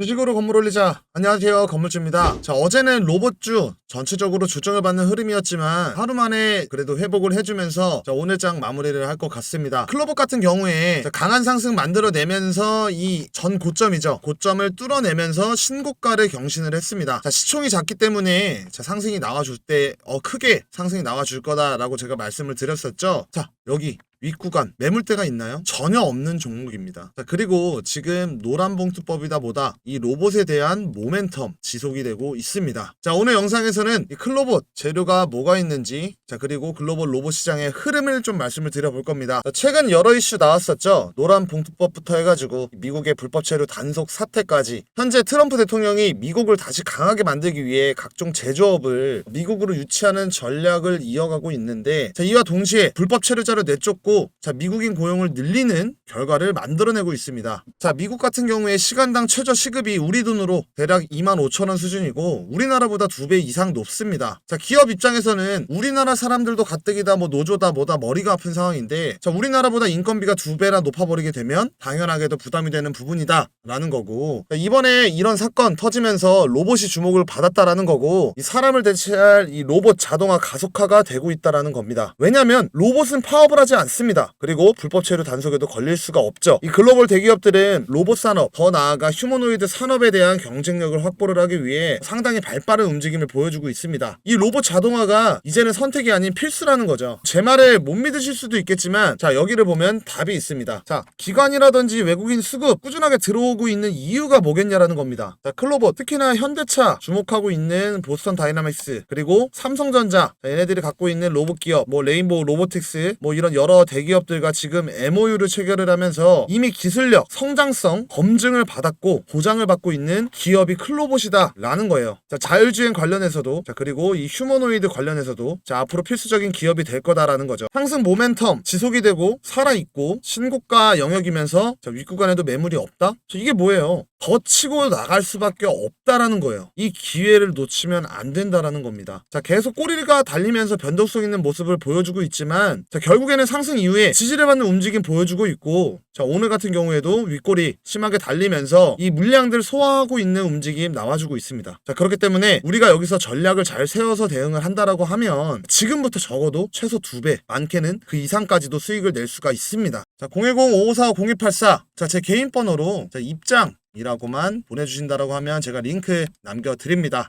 주식으로 건물 올리자. 안녕하세요. 건물주입니다. 자, 어제는 로봇주 전체적으로 조정을 받는 흐름이었지만 하루 만에 그래도 회복을 해주면서 자, 오늘 장 마무리를 할 것 같습니다. 클로버 같은 경우에 자, 강한 상승 만들어내면서 이 전 고점이죠. 고점을 뚫어내면서 신고가를 경신을 했습니다. 자, 시총이 작기 때문에 자, 상승이 나와줄 때 어, 크게 상승이 나와줄 거다라고 제가 말씀을 드렸었죠. 자, 여기 윗구간 매물대가 있나요? 전혀 없는 종목입니다. 자, 그리고 지금 노란 봉투법이다 보다 이 로봇에 대한 모멘텀 지속이 되고 있습니다. 자, 오늘 영상에서는 이 클로봇 재료가 뭐가 있는지 자, 그리고 글로벌 로봇 시장의 흐름을 좀 말씀을 드려볼 겁니다. 자, 최근 여러 이슈 나왔었죠. 노란 봉투법부터 해가지고 미국의 불법 체류 단속 사태까지 현재 트럼프 대통령이 미국을 다시 강하게 만들기 위해 각종 제조업을 미국으로 유치하는 전략을 이어가고 있는데 자, 이와 동시에 불법 체 류자를 내쫓고 자, 미국인 고용을 늘리는 결과를 만들어내고 있습니다. 자, 미국 같은 경우에 시간당 최저 시급이 우리 돈으로 대략 2만 5천 원 수준이고 우리나라보다 두 배 이상 높습니다. 자, 기업 입장에서는 우리나라 사람들도 가뜩이다 뭐 노조다 뭐다 머리가 아픈 상황인데 자, 우리나라보다 인건비가 두 배나 높아버리게 되면 당연하게도 부담이 되는 부분이다라는 거고 자, 이번에 이런 사건 터지면서 로봇이 주목을 받았다라는 거고 이 사람을 대체할 이 로봇 자동화 가속화가 되고 있다라는 겁니다. 왜냐하면 로봇은 파 업을 하지 않습니다. 그리고 불법 체류 단속에도 걸릴 수가 없죠. 이 글로벌 대기업들은 로봇 산업 더 나아가 휴머노이드 산업에 대한 경쟁력을 확보를 하기 위해 상당히 발빠른 움직임을 보여주고 있습니다. 이 로봇 자동화가 이제는 선택이 아닌 필수라는 거죠. 제 말을 못 믿으실 수도 있겠지만 자 여기를 보면 답이 있습니다. 자 기관이라든지 외국인 수급 꾸준하게 들어오고 있는 이유가 뭐겠냐라는 겁니다. 자 클로버 특히나 현대차 주목하고 있는 보스턴 다이나믹스 그리고 삼성전자 자, 얘네들이 갖고 있는 로봇 기업 뭐 레인보우 로보틱스 뭐 이런 여러 대기업들과 지금 MOU를 체결을 하면서 이미 기술력 성장성 검증을 받았고 보장을 받고 있는 기업이 클로봇이다 라는 거예요. 자 자율주행 관련해서도 자 그리고 이 휴머노이드 관련해서도 자 앞으로 필수적인 기업이 될 거다라는 거죠. 상승 모멘텀 지속이 되고 살아있고 신고가 영역이면서 자 윗구간에도 매물이 없다? 자, 이게 뭐예요? 더 치고 나갈 수밖에 없다라는 거예요. 이 기회를 놓치면 안 된다라는 겁니다. 자, 계속 꼬리가 달리면서 변동성 있는 모습을 보여주고 있지만, 자, 결국에는 상승 이후에 지지를 받는 움직임 보여주고 있고, 자, 오늘 같은 경우에도 윗꼬리 심하게 달리면서 이 물량들 소화하고 있는 움직임 나와주고 있습니다. 자, 그렇기 때문에 우리가 여기서 전략을 잘 세워서 대응을 한다라고 하면 지금부터 적어도 최소 두 배, 많게는 그 이상까지도 수익을 낼 수가 있습니다. 자, 010-5545-0284. 자, 제 개인 번호로 자, 입장 이라고만 보내주신다라고 하면 제가 링크 남겨드립니다.